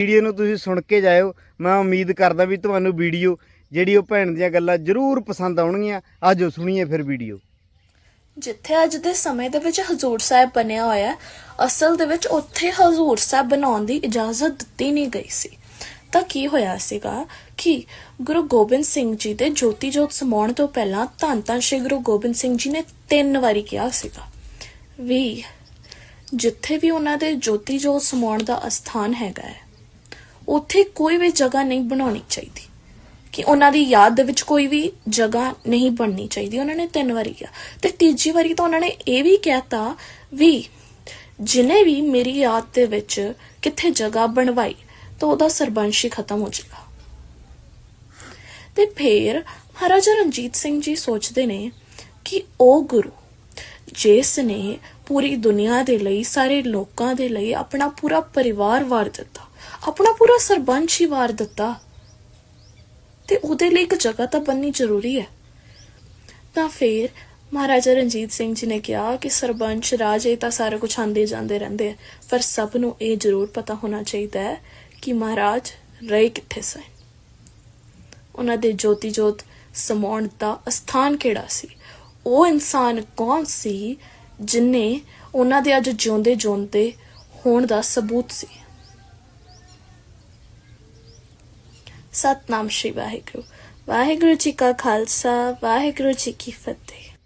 Video ਨੂੰ ਤੁਸੀਂ ਸੁਣ ਕੇ ਜਾਇਓ। ਮੈਂ ਉਮੀਦ ਕਰਦਾ ਵੀ ਤੁਹਾਨੂੰ ਵੀਡੀਓ ਜਿਹੜੀ ਉਹ ਭੈਣ ਦੀਆਂ ਗੱਲਾਂ ਜ਼ਰੂਰ ਪਸੰਦ ਆਉਣਗੀਆਂ। ਆਜੋ ਸੁਣੀਏ ਫਿਰ ਵੀਡੀਓ। ਜਿੱਥੇ ਅੱਜ ਦੇ ਸਮੇਂ ਦੇ ਵਿੱਚ ਹਜ਼ੂਰ ਸਾਹਿਬ ਬਣਿਆ ਹੋਇਆ ਅਸਲ ਦੇ ਵਿੱਚ ਉੱਥੇ ਹਜ਼ੂਰ ਸਾਹਿਬ ਬਣਾਉਣ ਦੀ ਇਜਾਜ਼ਤ ਦਿੱਤੀ ਨਹੀਂ ਗਈ ਸੀ। ਤਾਂ ਕੀ ਹੋਇਆ ਸੀਗਾ ਕਿ ਗੁਰੂ ਗੋਬਿੰਦ ਸਿੰਘ ਜੀ ਦੇ ਜੋਤੀ ਜੋਤ ਸਮਾਉਣ ਤੋਂ ਪਹਿਲਾਂ ਧੰਨ ਧੰਨ ਸ਼੍ਰੀ ਗੁਰੂ ਗੋਬਿੰਦ ਸਿੰਘ ਜੀ ਨੇ ਤਿੰਨ ਵਾਰੀ ਕਿਹਾ ਸੀਗਾ ਵੀ ਜਿੱਥੇ ਵੀ ਉਹਨਾਂ ਦੇ ਜੋਤੀ ਜੋਤ ਸਮਾਉਣ ਦਾ ਅਸਥਾਨ ਹੈਗਾ ਹੈ ਉੱਥੇ ਕੋਈ ਵੀ ਜਗ੍ਹਾ ਨਹੀਂ ਬਣਾਉਣੀ ਚਾਹੀਦੀ। ਕਿ ਉਹਨਾਂ ਦੀ ਯਾਦ ਦੇ ਵਿੱਚ ਕੋਈ ਵੀ ਜਗ੍ਹਾ ਨਹੀਂ ਬਣਨੀ ਚਾਹੀਦੀ। ਉਹਨਾਂ ਨੇ ਤਿੰਨ ਵਾਰੀ ਕਿਹਾ। ਤੇ ਤੀਜੀ ਵਾਰੀ ਤਾਂ ਉਹਨਾਂ ਨੇ ਇਹ ਵੀ ਕਹਿਤਾ ਵੀ ਜਿਨੇ ਵੀ ਮੇਰੀ ਯਾਦ ਦੇ ਵਿੱਚ ਕਿੱਥੇ ਜਗ੍ਹਾ ਬਣਵਾਈ, ਤਾਂ ਉਹਦਾ ਸਰਬੰਸ਼ ਹੀ ਖਤਮ ਹੋ ਜਾਏਗਾ। ਤੇ ਫਿਰ ਮਹਾਰਾਜਾ ਰਣਜੀਤ ਸਿੰਘ ਜੀ ਸੋਚਦੇ ਨੇ ਕਿ ਉਹ ਗੁਰੂ, ਜਿਸ ਨੇ ਪੂਰੀ ਦੁਨੀਆ ਦੇ ਲਈ, ਸਾਰੇ ਲੋਕਾਂ ਦੇ ਲਈ ਆਪਣਾ ਪੂਰਾ ਪਰਿਵਾਰ ਵਾਰ ਦਿੱਤਾ। ਆਪਣਾ ਪੂਰਾ ਸਰਬੰਸ਼ ਹੀ ਵਾਰ ਦਿੱਤਾ। ਤੇ ਉਹਦੇ ਲਈ ਇੱਕ ਜਗ੍ਹਾ ਤਾਂ ਬਣਨੀ ਜ਼ਰੂਰੀ ਹੈ। ਤਾਂ ਫਿਰ ਮਹਾਰਾਜਾ ਰਣਜੀਤ ਸਿੰਘ ਜੀ ਨੇ ਕਿਹਾ ਕਿ ਸਰਬੰਸ਼ ਰਾਜੇ ਤਾਂ ਸਾਰਾ ਕੁਝ ਆਂਦੇ ਜਾਂਦੇ ਰਹਿੰਦੇ ਆ, ਪਰ ਸਭ ਨੂੰ ਇਹ ਜ਼ਰੂਰ ਪਤਾ ਹੋਣਾ ਚਾਹੀਦਾ ਹੈ ਕਿ ਮਹਾਰਾਜ ਰਹੇ ਕਿੱਥੇ ਸਨ। ਉਹਨਾਂ ਦੇ ਜੋਤੀ ਜੋਤ ਸਮਾਉਣ ਦਾ ਅਸਥਾਨ ਕਿਹੜਾ ਸੀ? ਉਹ ਇਨਸਾਨ ਕੌਣ ਸੀ ਜਿਨੇ ਉਹਨਾਂ ਦੇ ਅੱਜ ਜਿਉਂਦੇ ਜਿਉਂਦੇ ਹੋਣ ਦਾ ਸਬੂਤ ਸੀ? ਸਤਨਾਮ ਸ਼੍ਰੀ ਵਾਹਿਗੁਰੂ। ਵਾਹਿਗੁਰੂ ਜੀ ਕਾ ਖਾਲਸਾ ਵਾਹਿਗੁਰੂ ਜੀ ਕੀ ਫਤਿਹ।